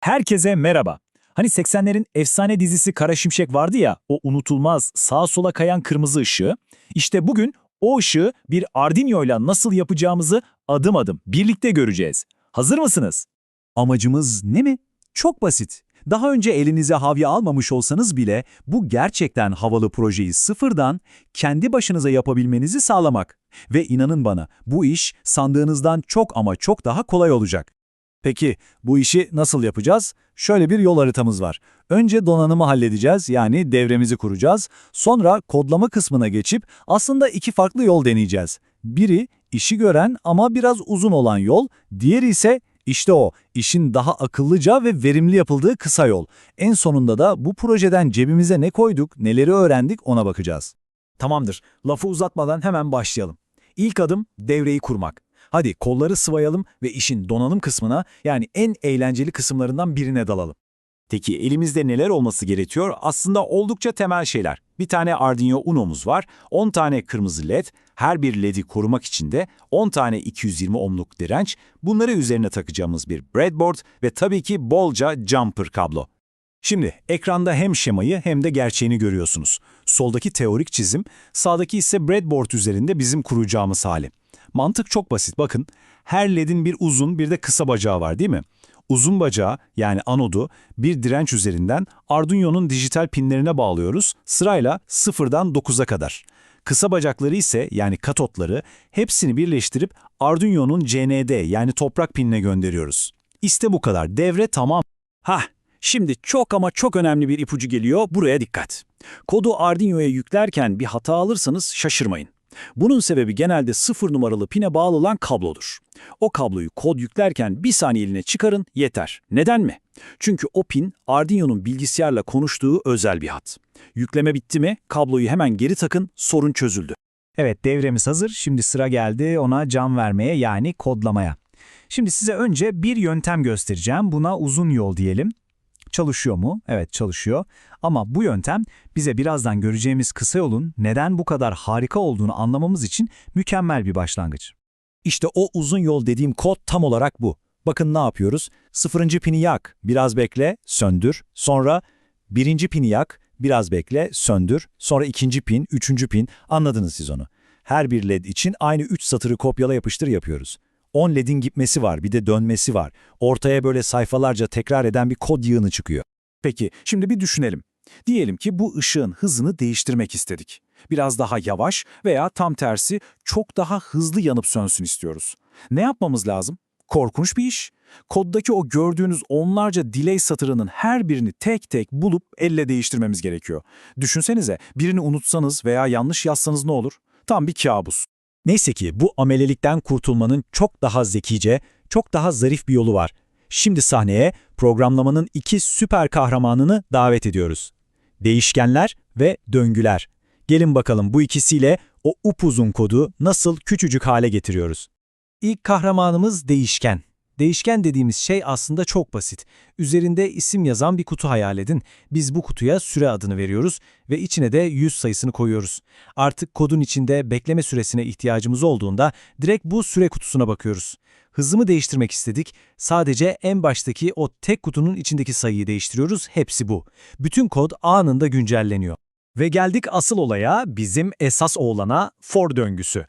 Herkese merhaba. Hani 80'lerin efsane dizisi Kara Şimşek vardı ya, o unutulmaz sağa sola kayan kırmızı ışığı. İşte bugün o ışığı bir Arduino ile nasıl yapacağımızı adım adım birlikte göreceğiz. Hazır mısınız? Amacımız ne mi? Çok basit. Daha önce elinize havya almamış olsanız bile bu gerçekten havalı projeyi sıfırdan kendi başınıza yapabilmenizi sağlamak. Ve inanın bana bu iş sandığınızdan çok ama çok daha kolay olacak. Peki bu işi nasıl yapacağız? Şöyle bir yol haritamız var. Önce donanımı halledeceğiz yani devremizi kuracağız. Sonra kodlama kısmına geçip aslında iki farklı yol deneyeceğiz. Biri işi gören ama biraz uzun olan yol, diğeri ise işte o, işin daha akıllıca ve verimli yapıldığı kısa yol. En sonunda da bu projeden cebimize ne koyduk, neleri öğrendik ona bakacağız. Tamamdır. Lafı uzatmadan hemen başlayalım. İlk adım devreyi kurmak. Hadi kolları sıvayalım ve işin donanım kısmına yani en eğlenceli kısımlarından birine dalalım. Peki elimizde neler olması gerekiyor? Aslında oldukça temel şeyler. Bir tane Arduino Uno'muz var, 10 tane kırmızı led, her bir ledi korumak için de 10 tane 220 ohmluk direnç, bunları üzerine takacağımız bir breadboard ve tabii ki bolca jumper kablo. Şimdi ekranda hem şemayı hem de gerçeğini görüyorsunuz. Soldaki teorik çizim, sağdaki ise breadboard üzerinde bizim kuracağımız hali. Mantık çok basit bakın. Her ledin bir uzun bir de kısa bacağı var değil mi? Uzun bacağı yani anodu bir direnç üzerinden Arduino'nun dijital pinlerine bağlıyoruz sırayla 0'dan 9'a kadar. Kısa bacakları ise yani katotları hepsini birleştirip Arduino'nun CND yani toprak pinine gönderiyoruz. İşte bu kadar devre tamam. Hah Şimdi çok ama çok önemli bir ipucu geliyor, buraya dikkat. Kodu Arduino'ya yüklerken bir hata alırsanız şaşırmayın. Bunun sebebi genelde 0 numaralı pine bağlı olan kablodur. O kabloyu kod yüklerken bir saniyeliğine çıkarın yeter. Neden mi? Çünkü o pin Arduino'nun bilgisayarla konuştuğu özel bir hat. Yükleme bitti mi kabloyu hemen geri takın sorun çözüldü. Evet devremiz hazır. Şimdi sıra geldi ona can vermeye yani kodlamaya. Şimdi size önce bir yöntem göstereceğim. Buna uzun yol diyelim. Çalışıyor mu? Evet çalışıyor. Ama bu yöntem bize birazdan göreceğimiz kısa yolun neden bu kadar harika olduğunu anlamamız için mükemmel bir başlangıç. İşte o uzun yol dediğim kod tam olarak bu. Bakın ne yapıyoruz? Sıfırıncı pini yak, biraz bekle, söndür. Sonra birinci pini yak, biraz bekle, söndür. Sonra ikinci pin, üçüncü pin. Anladınız siz onu. Her bir led için aynı üç satırı kopyala yapıştır yapıyoruz. 10 ledin gitmesi var, bir de dönmesi var. Ortaya böyle sayfalarca tekrar eden bir kod yığını çıkıyor. Peki, şimdi bir düşünelim. Diyelim ki bu ışığın hızını değiştirmek istedik. Biraz daha yavaş veya tam tersi çok daha hızlı yanıp sönsün istiyoruz. Ne yapmamız lazım? Korkunç bir iş. Koddaki o gördüğünüz onlarca delay satırının her birini tek tek bulup elle değiştirmemiz gerekiyor. Düşünsenize birini unutsanız veya yanlış yazsanız ne olur? Tam bir kabus. Neyse ki bu amelelikten kurtulmanın çok daha zekice, çok daha zarif bir yolu var. Şimdi sahneye programlamanın iki süper kahramanını davet ediyoruz. Değişkenler ve döngüler. Gelin bakalım bu ikisiyle o upuzun kodu nasıl küçücük hale getiriyoruz. İlk kahramanımız değişken. Değişken dediğimiz şey aslında çok basit. Üzerinde isim yazan bir kutu hayal edin. Biz bu kutuya süre adını veriyoruz ve içine de 100 sayısını koyuyoruz. Artık kodun içinde bekleme süresine ihtiyacımız olduğunda direkt bu süre kutusuna bakıyoruz. Hızımı değiştirmek istedik. Sadece en baştaki o tek kutunun içindeki sayıyı değiştiriyoruz. Hepsi bu. Bütün kod anında güncelleniyor. Ve geldik asıl olaya bizim esas oğlana for döngüsü.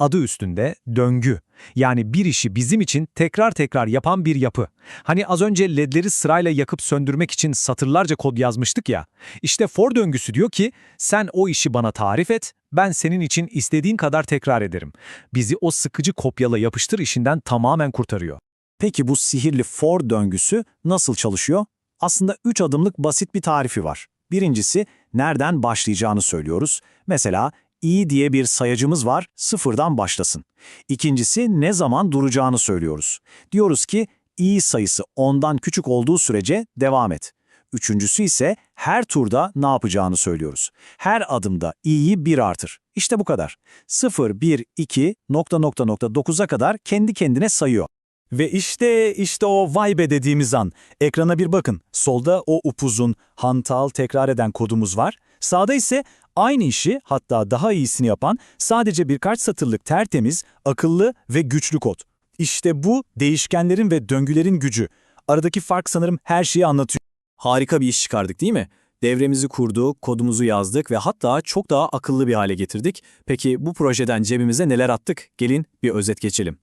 Adı üstünde döngü. Yani bir işi bizim için tekrar tekrar yapan bir yapı. Hani az önce ledleri sırayla yakıp söndürmek için satırlarca kod yazmıştık ya. İşte for döngüsü diyor ki sen o işi bana tarif et, ben senin için istediğin kadar tekrar ederim. Bizi o sıkıcı kopyala yapıştır işinden tamamen kurtarıyor. Peki bu sihirli for döngüsü nasıl çalışıyor? Aslında 3 adımlık basit bir tarifi var. Birincisi, nereden başlayacağını söylüyoruz. Mesela i diye bir sayacımız var, sıfırdan başlasın. İkincisi, ne zaman duracağını söylüyoruz. Diyoruz ki, i sayısı 10'dan küçük olduğu sürece devam et. Üçüncüsü ise her turda ne yapacağını söylüyoruz. Her adımda i'yi 1 artır. İşte bu kadar. 0, 1, 2, nokta nokta nokta 9'a kadar kendi kendine sayıyor. Ve işte işte o vay be dediğimiz an. Ekrana bir bakın. Solda o upuzun, hantal tekrar eden kodumuz var. Sağda ise aynı işi hatta daha iyisini yapan sadece birkaç satırlık tertemiz, akıllı ve güçlü kod. İşte bu değişkenlerin ve döngülerin gücü. Aradaki fark sanırım her şeyi anlatıyor. Harika bir iş çıkardık değil mi? Devremizi kurduk, kodumuzu yazdık ve hatta çok daha akıllı bir hale getirdik. Peki bu projeden cebimize neler attık? Gelin bir özet geçelim.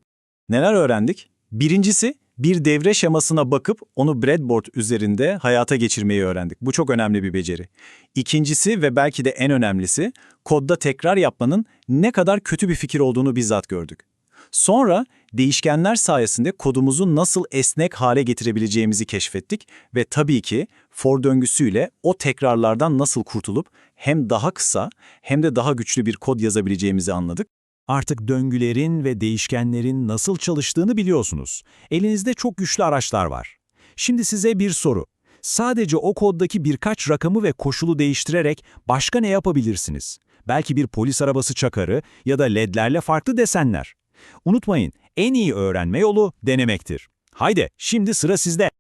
Neler öğrendik? Birincisi, bir devre şemasına bakıp onu breadboard üzerinde hayata geçirmeyi öğrendik. Bu çok önemli bir beceri. İkincisi ve belki de en önemlisi, kodda tekrar yapmanın ne kadar kötü bir fikir olduğunu bizzat gördük. Sonra değişkenler sayesinde kodumuzu nasıl esnek hale getirebileceğimizi keşfettik ve tabii ki for döngüsüyle o tekrarlardan nasıl kurtulup hem daha kısa hem de daha güçlü bir kod yazabileceğimizi anladık. Artık döngülerin ve değişkenlerin nasıl çalıştığını biliyorsunuz. Elinizde çok güçlü araçlar var. Şimdi size bir soru. Sadece o koddaki birkaç rakamı ve koşulu değiştirerek başka ne yapabilirsiniz? Belki bir polis arabası çakarı ya da ledlerle farklı desenler. Unutmayın, en iyi öğrenme yolu denemektir. Haydi, şimdi sıra sizde.